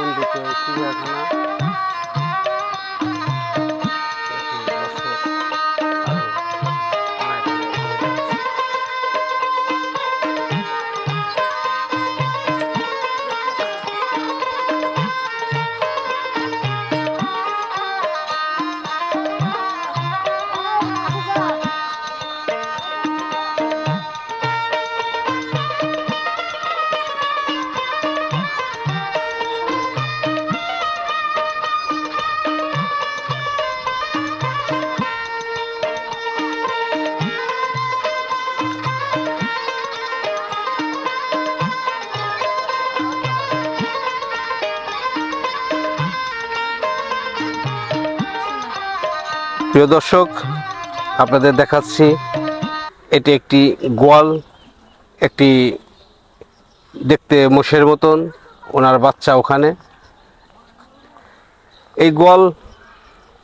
বন্ধুকে চিড়িয়াখানা। প্রিয় দর্শক, আপনাদের দেখাচ্ছি, এটি একটি গোয়াল, একটি দেখতে মোষের মতন, ওনার বাচ্চা ওখানে। এই গোয়াল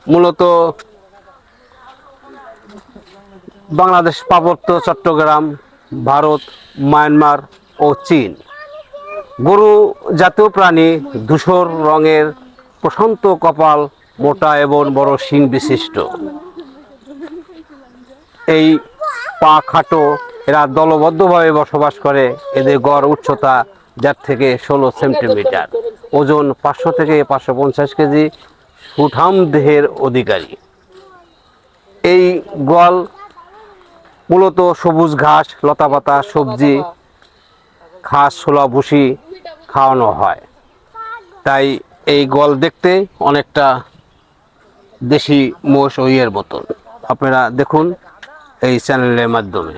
মূলত বাংলাদেশ পার্বত্য চট্টগ্রাম, ভারত, মায়ানমার ও চীন। গরু জাতীয় প্রাণী, ধূসর রঙের প্রশান্ত কপাল মোটা এবং বড় শিং বিশিষ্ট। এই পা খাটো এরা দলবদ্ধভাবে বসবাস করে। এদের গড় উচ্চতা যার থেকে ষোলো সেন্টিমিটার। ওজন পাঁচশো থেকে পাঁচশো পঞ্চাশ কেজি। সুঠাম দেহের অধিকারী। এই গোয়াল মূলত সবুজ ঘাস, লতাপাতা, সবজি, ঘাস, ছোলা, ভুসি খাওয়ানো হয়। তাই এই গল দেখতে অনেকটা দেশি মোষ ও ইয়ের বোতল আপনারা দেখুন এই চ্যানেলের মাধ্যমে।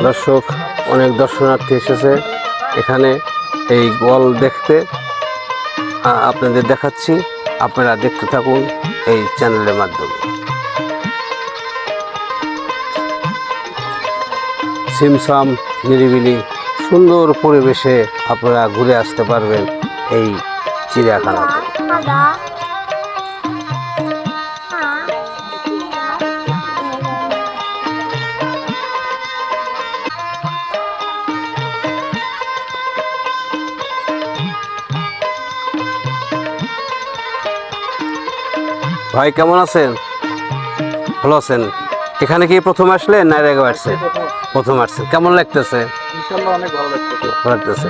দর্শক অনেক দর্শনার্থী এসেছে এখানে এই গল দেখতে আপনাদের দেখাচ্ছি আপনারা দেখতে থাকুন এই চ্যানেলের মাধ্যমে সিমসাম নিরিবিলি সুন্দর পরিবেশে আপনারা ঘুরে আসতে পারবেন এই চিড়িয়াখানাতে ভাই কেমন আছেন? ভালো আছেন। এখানে কি প্রথম আসলেন না আগে আসছেন? প্রথম আসছেন। কেমন লাগতেছে? অনেক ভালো লাগতেছে। ভালো লাগতেছে।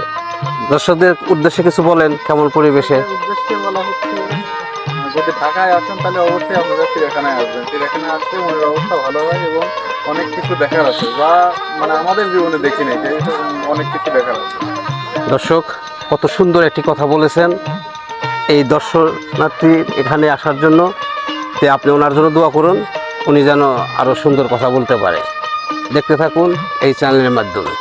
দর্শকদের উদ্দেশ্যে কিছু বলেন কেমন পরিবেশে? উদ্দেশ্যে বলা হচ্ছে যদি ঢাকায় আসেন তাহলে অবশ্যই আপনারা চিড়িয়াখানায় আসবেন। চিড়িয়াখানায় আসলে মনের অবস্থা ভালো হয় এবং অনেক কিছু দেখার আছে। যা মানে আমাদের জীবনে দেখি নাই যে অনেক কিছু দেখার আছে। দর্শক কত সুন্দর একটি কথা বলেছেন। এই দর্শনার্থী এখানে আসার জন্য তে আপনি ওনার জন্য দোয়া করুন, উনি যেন আরও সুন্দর কথা বলতে পারে। দেখতে থাকুন এই চ্যানেলের মাধ্যমে।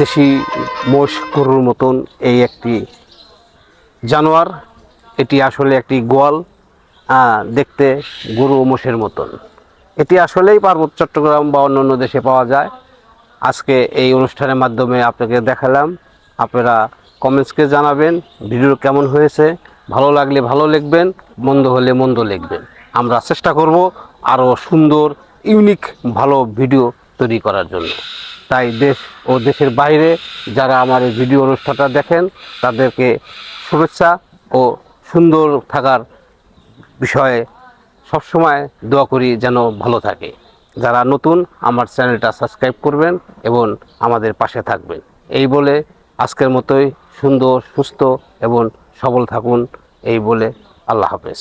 দেশি মোষ গরুর মতন এই একটি জানোয়ার, এটি আসলে একটি গোয়াল দেখতে গরু ও মোষের মতন। এটি আসলেই পার্বত্য চট্টগ্রাম বা অন্য দেশে পাওয়া যায়। আজকে এই অনুষ্ঠানের মাধ্যমে আপনাকে দেখালাম। আপনারা কমেন্টসকে জানাবেন ভিডিও কেমন হয়েছে, ভালো লাগলে ভালো লিখবেন, মন্দ হলে মন্দ লিখবেন। আমরা চেষ্টা করব আরও সুন্দর ইউনিক ভালো ভিডিও তৈরি করার জন্য। তাই দেশ ও দেশের বাইরে যারা আমার এই ভিডিও অনুষ্ঠানটা দেখেন, তাদেরকে শুভেচ্ছা ও সুন্দর থাকার বিষয়ে সবসময় দোয়া করি যেন ভালো থাকে। যারা নতুন আমার চ্যানেলটা সাবস্ক্রাইব করবেন এবং আমাদের পাশে থাকবেন। এই বলে আজকের মতোই সুন্দর, সুস্থ এবং সবল থাকুন। এই বলে আল্লাহ হাফেজ।